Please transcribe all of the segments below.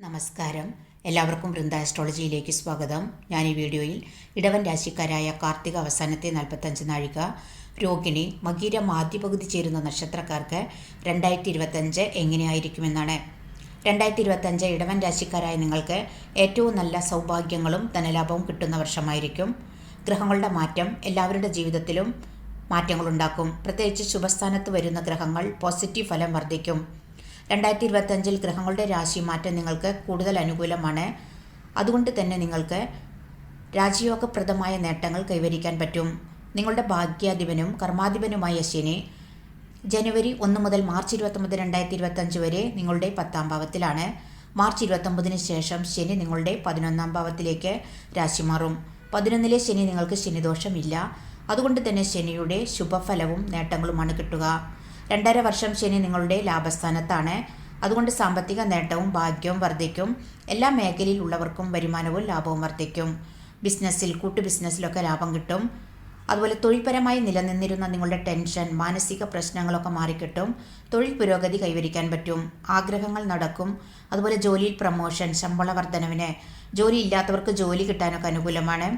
നമസ്കാരം. എല്ലാവർക്കും വൃന്ദ ആസ്ട്രോളജിയിലേക്ക് സ്വാഗതം. ഞാൻ ഈ വീഡിയോയിൽ ഇടവൻ രാശിക്കാരായ കാർത്തിക അവസാനത്തെ നാൽപ്പത്തഞ്ച് നാഴിക രോഹിണി മകീരം ആദ്യ ചേരുന്ന നക്ഷത്രക്കാർക്ക് രണ്ടായിരത്തി ഇരുപത്തഞ്ച് എങ്ങനെയായിരിക്കുമെന്നാണ്. രണ്ടായിരത്തി ഇരുപത്തഞ്ച് ഇടവൻ രാശിക്കാരായ നിങ്ങൾക്ക് ഏറ്റവും നല്ല സൗഭാഗ്യങ്ങളും ധനലാഭവും കിട്ടുന്ന വർഷമായിരിക്കും. ഗ്രഹങ്ങളുടെ മാറ്റം എല്ലാവരുടെ ജീവിതത്തിലും മാറ്റങ്ങളുണ്ടാക്കും. പ്രത്യേകിച്ച് ശുഭസ്ഥാനത്ത് വരുന്ന ഗ്രഹങ്ങൾ പോസിറ്റീവ് ഫലം വർദ്ധിക്കും. രണ്ടായിരത്തി ഇരുപത്തഞ്ചിൽ ഗ്രഹങ്ങളുടെ രാശി മാറ്റം നിങ്ങൾക്ക് കൂടുതൽ അനുകൂലമാണ്. അതുകൊണ്ട് തന്നെ നിങ്ങൾക്ക് രാജയോഗപ്രദമായ നേട്ടങ്ങൾ കൈവരിക്കാൻ പറ്റും. നിങ്ങളുടെ ഭാഗ്യാധിപനും കർമാധിപനുമായ ശനി ജനുവരി ഒന്ന് മുതൽ മാർച്ച് ഇരുപത്തൊമ്പത് രണ്ടായിരത്തി ഇരുപത്തഞ്ച് വരെ നിങ്ങളുടെ പത്താം ഭാവത്തിലാണ്. മാർച്ച് ഇരുപത്തൊമ്പതിന് ശേഷം ശനി നിങ്ങളുടെ പതിനൊന്നാം ഭാവത്തിലേക്ക് രാശി മാറും പതിനൊന്നിലെ ശനി നിങ്ങൾക്ക് ശനിദോഷമില്ല. അതുകൊണ്ട് തന്നെ ശനിയുടെ ശുഭഫലവും നേട്ടങ്ങളുമാണ് കിട്ടുക. രണ്ടര വർഷം ശനി നിങ്ങളുടെ ലാഭസ്ഥാനത്താണ്. അതുകൊണ്ട് സാമ്പത്തിക നേട്ടവും ഭാഗ്യവും വർദ്ധിക്കും. എല്ലാ മേഖലയിലുള്ളവർക്കും വരുമാനവും ലാഭവും വർദ്ധിക്കും. ബിസിനസ്സിൽ കൂട്ടു ബിസിനസ്സിലൊക്കെ ലാഭം കിട്ടും. അതുപോലെ തൊഴിൽപരമായി നിലനിന്നിരുന്ന നിങ്ങളുടെ ടെൻഷൻ മാനസിക പ്രശ്നങ്ങളൊക്കെ മാറിക്കിട്ടും. തൊഴിൽ പുരോഗതി കൈവരിക്കാൻ പറ്റും. ആഗ്രഹങ്ങൾ നടക്കും. അതുപോലെ ജോലിയിൽ പ്രമോഷൻ ശമ്പള വർധനവിന് ജോലി ഇല്ലാത്തവർക്ക് ജോലി കിട്ടാനൊക്കെ അനുകൂലമാണ്.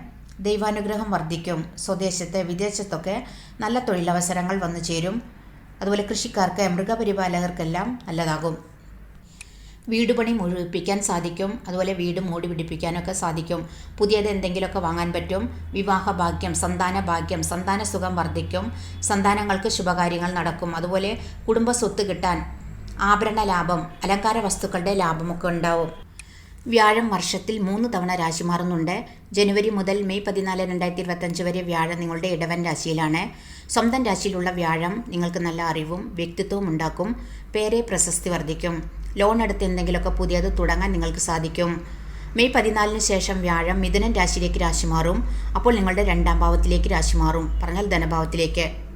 ദൈവാനുഗ്രഹം വർദ്ധിക്കും. സ്വദേശത്ത് വിദേശത്തൊക്കെ നല്ല തൊഴിലവസരങ്ങൾ വന്നു ചേരും. അതുപോലെ കൃഷിക്കാർക്ക് മൃഗപരിപാലകർക്കെല്ലാം നല്ലതാകും. വീട് പണി മുഴുവിപ്പിക്കാൻ സാധിക്കും. അതുപോലെ വീട് മൂടി പിടിപ്പിക്കാനൊക്കെ സാധിക്കും. പുതിയത് എന്തെങ്കിലുമൊക്കെ വാങ്ങാൻ പറ്റും. വിവാഹ ഭാഗ്യം സന്താന ഭാഗ്യം സന്താന സുഖം വർദ്ധിക്കും. സന്താനങ്ങൾക്ക് ശുഭകാര്യങ്ങൾ നടക്കും. അതുപോലെ കുടുംബ സ്വത്ത് കിട്ടാൻ ആഭരണ ലാഭം അലങ്കാര വസ്തുക്കളുടെ ലാഭമൊക്കെ ഉണ്ടാവും. വ്യാഴം വർഷത്തിൽ മൂന്ന് തവണ രാശി മാറുന്നുണ്ട്. ജനുവരി മുതൽ മെയ് പതിനാല് രണ്ടായിരത്തി ഇരുപത്തഞ്ച് വരെ വ്യാഴം നിങ്ങളുടെ ഇടവൻ രാശിയിലാണ്. സ്വന്തം രാശിയിലുള്ള വ്യാഴം നിങ്ങൾക്ക് നല്ല അറിവും വ്യക്തിത്വവും ഉണ്ടാക്കും. പേരെ പ്രശസ്തി വർദ്ധിക്കും. ലോൺ എടുത്ത് എന്തെങ്കിലുമൊക്കെ പുതിയത് തുടങ്ങാൻ നിങ്ങൾക്ക് സാധിക്കും. മെയ് പതിനാലിന് ശേഷം വ്യാഴം മിഥുനൻ രാശിയിലേക്ക് രാശി മാറും. അപ്പോൾ നിങ്ങളുടെ രണ്ടാം ഭാവത്തിലേക്ക് രാശി മാറും. പറഞ്ഞാൽ ധനഭാവത്തിലേക്ക്.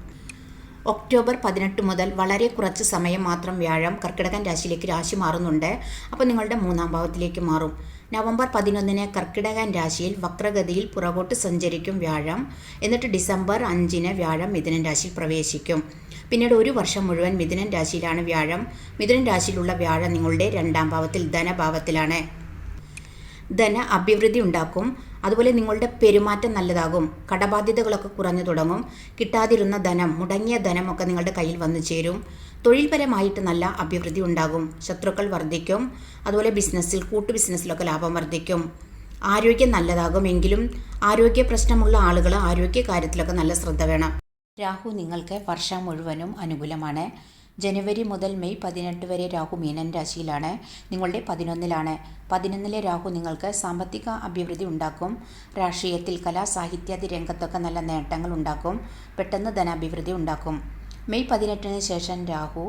ഒക്ടോബർ പതിനെട്ട് മുതൽ വളരെ കുറച്ച് സമയം മാത്രം വ്യാഴം കർക്കിടകൻ രാശിയിലേക്ക് രാശി മാറുന്നുണ്ട്. അപ്പോൾ നിങ്ങളുടെ മൂന്നാം ഭാവത്തിലേക്ക് മാറും. നവംബർ പതിനൊന്നിന് കർക്കിടകൻ രാശിയിൽ വക്രഗതിയിൽ പുറകോട്ട് സഞ്ചരിക്കും വ്യാഴം. എന്നിട്ട് ഡിസംബർ അഞ്ചിന് വ്യാഴം മിഥുനൻ രാശിയിൽ പ്രവേശിക്കും. പിന്നീട് ഒരു വർഷം മുഴുവൻ മിഥുനൻ രാശിയിലാണ് വ്യാഴം. മിഥുനൻ രാശിയിലുള്ള വ്യാഴം നിങ്ങളുടെ രണ്ടാം ഭാവത്തിൽ ധനഭാവത്തിലാണ്. ധന അഭിവൃദ്ധി ഉണ്ടാക്കും. അതുപോലെ നിങ്ങളുടെ പെരുമാറ്റം നല്ലതാകും. കടബാധ്യതകളൊക്കെ കുറഞ്ഞു തുടങ്ങും. കിട്ടാതിരുന്ന ധനം മുടങ്ങിയ ധനമൊക്കെ നിങ്ങളുടെ കയ്യിൽ വന്നു ചേരും. തൊഴിൽപരമായിട്ട് നല്ല അഭിവൃദ്ധി ഉണ്ടാകും. ശത്രുക്കൾ വർദ്ധിക്കും. അതുപോലെ ബിസിനസ്സിൽ കൂട്ടു ബിസിനസ്സിലൊക്കെ ലാഭം വർദ്ധിക്കും. ആരോഗ്യം നല്ലതാകും എങ്കിലും ആരോഗ്യ പ്രശ്നമുള്ള ആളുകൾ ആരോഗ്യ കാര്യത്തിലൊക്കെ നല്ല ശ്രദ്ധ വേണം. രാഹു നിങ്ങൾക്ക് വർഷം മുഴുവനും അനുകൂലമാണ്. ജനുവരി മുതൽ മെയ് പതിനെട്ട് വരെ രാഹു മീനൻ രാശിയിലാണ്. നിങ്ങളുടെ പതിനൊന്നിലാണ്. പതിനൊന്നിലെ രാഹു നിങ്ങൾക്ക് സാമ്പത്തിക അഭിവൃദ്ധി ഉണ്ടാക്കും. രാഷ്ട്രീയത്തിൽ കലാ സാഹിത്യാദി രംഗത്തൊക്കെ നല്ല നേട്ടങ്ങൾ ഉണ്ടാക്കും. പെട്ടെന്ന് ധനാഭിവൃദ്ധി ഉണ്ടാക്കും. മെയ് പതിനെട്ടിന് ശേഷം രാഹു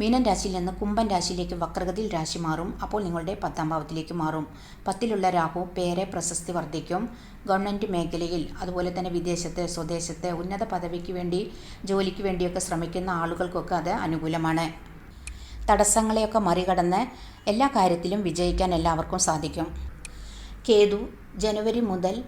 മീനൻ രാശിയിൽ നിന്ന് കുംഭൻ രാശിയിലേക്ക് വക്രഗതിയിൽ രാശി മാറും. അപ്പോൾ നിങ്ങളുടെ പത്താം ഭാവത്തിലേക്ക് മാറും. പത്തിലുള്ള രാഹു പേരെ പ്രശസ്തി വർദ്ധിക്കും. ഗവൺമെന്റ് മേഖലയിൽ അതുപോലെ തന്നെ വിദേശത്തെ സ്വദേശത്തെ ഉന്നത പദവിക്ക് വേണ്ടി ജോലിക്ക് വേണ്ടിയൊക്കെ ശ്രമിക്കുന്ന ആളുകൾക്കൊക്കെ അത് അനുകൂലമാണ്. തടസ്സങ്ങളെയൊക്കെ മറികടന്ന് എല്ലാ കാര്യത്തിലും വിജയിക്കാൻ എല്ലാവർക്കും സാധിക്കും. കേതു ജനുവരി മുതൽ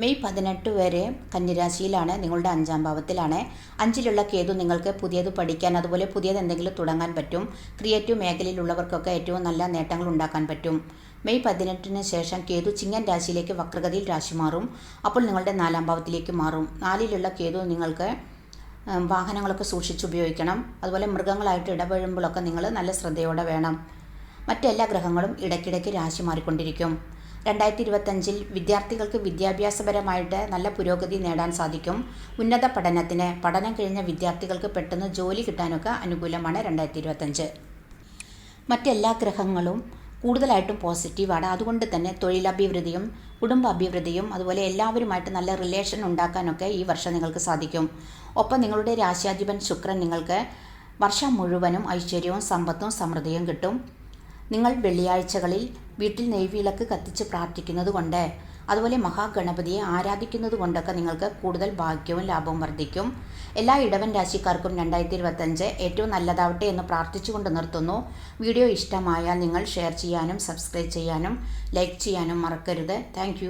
മെയ് പതിനെട്ട് വരെ കന്യരാശിയിലാണ് നിങ്ങളുടെ അഞ്ചാം ഭാവത്തിലാണ്. അഞ്ചിലുള്ള കേതു നിങ്ങൾക്ക് പുതിയത് പഠിക്കാൻ അതുപോലെ പുതിയത് എന്തെങ്കിലും തുടങ്ങാൻ പറ്റും. ക്രിയേറ്റീവ് മേഖലയിലുള്ളവർക്കൊക്കെ ഏറ്റവും നല്ല നേട്ടങ്ങൾ ഉണ്ടാക്കാൻ പറ്റും. മെയ് പതിനെട്ടിന് ശേഷം കേതു ചിങ്ങൻ രാശിയിലേക്ക് വക്രഗതിയിൽ രാശി മാറും. അപ്പോൾ നിങ്ങളുടെ നാലാം ഭാവത്തിലേക്ക് മാറും. നാലിലുള്ള കേതു നിങ്ങൾക്ക് വാഹനങ്ങളൊക്കെ സൂക്ഷിച്ച് ഉപയോഗിക്കണം. അതുപോലെ മൃഗങ്ങളായിട്ട് ഇടപെഴുമ്പോഴൊക്കെ നിങ്ങൾ നല്ല ശ്രദ്ധയോടെ വേണം. മറ്റെല്ലാ ഗ്രഹങ്ങളും ഇടയ്ക്കിടയ്ക്ക് രാശി മാറിക്കൊണ്ടിരിക്കും. രണ്ടായിരത്തി ഇരുപത്തഞ്ചിൽ വിദ്യാർത്ഥികൾക്ക് വിദ്യാഭ്യാസപരമായിട്ട് നല്ല പുരോഗതി നേടാൻ സാധിക്കും. ഉന്നത പഠനത്തിന് പഠനം കഴിഞ്ഞ വിദ്യാർത്ഥികൾക്ക് പെട്ടെന്ന് ജോലി കിട്ടാനൊക്കെ അനുകൂലമാണ് രണ്ടായിരത്തി ഇരുപത്തഞ്ച് മറ്റെല്ലാ ഗ്രഹങ്ങളും കൂടുതലായിട്ടും പോസിറ്റീവാണ്. അതുകൊണ്ട് തന്നെ തൊഴിലഭിവൃദ്ധിയും കുടുംബ അഭിവൃദ്ധിയും അതുപോലെ എല്ലാവരുമായിട്ട് നല്ല റിലേഷൻ ഉണ്ടാക്കാനൊക്കെ ഈ വർഷം നിങ്ങൾക്ക് സാധിക്കും. ഒപ്പം നിങ്ങളുടെ രാശ്യാധിപൻ ശുക്രൻ നിങ്ങൾക്ക് വർഷം മുഴുവനും ഐശ്വര്യവും സമ്പത്തും സമൃദ്ധിയും കിട്ടും. നിങ്ങൾ വെള്ളിയാഴ്ചകളിൽ വീട്ടിൽ നെയ്വിളക്ക് കത്തിച്ച് പ്രാർത്ഥിക്കുന്നത് കൊണ്ട് അതുപോലെ മഹാഗണപതിയെ ആരാധിക്കുന്നത് കൊണ്ടൊക്കെ നിങ്ങൾക്ക് കൂടുതൽ ഭാഗ്യവും ലാഭവും വർദ്ധിക്കും. എല്ലാ ഇടവൻ രാശിക്കാർക്കും രണ്ടായിരത്തി ഇരുപത്തഞ്ച് ഏറ്റവും നല്ലതാവട്ടെ എന്ന് പ്രാർത്ഥിച്ചുകൊണ്ട് നിർത്തുന്നു. വീഡിയോ ഇഷ്ടമായാൽ നിങ്ങൾ ഷെയർ ചെയ്യാനും സബ്സ്ക്രൈബ് ചെയ്യാനും ലൈക്ക് ചെയ്യാനും മറക്കരുത്. താങ്ക്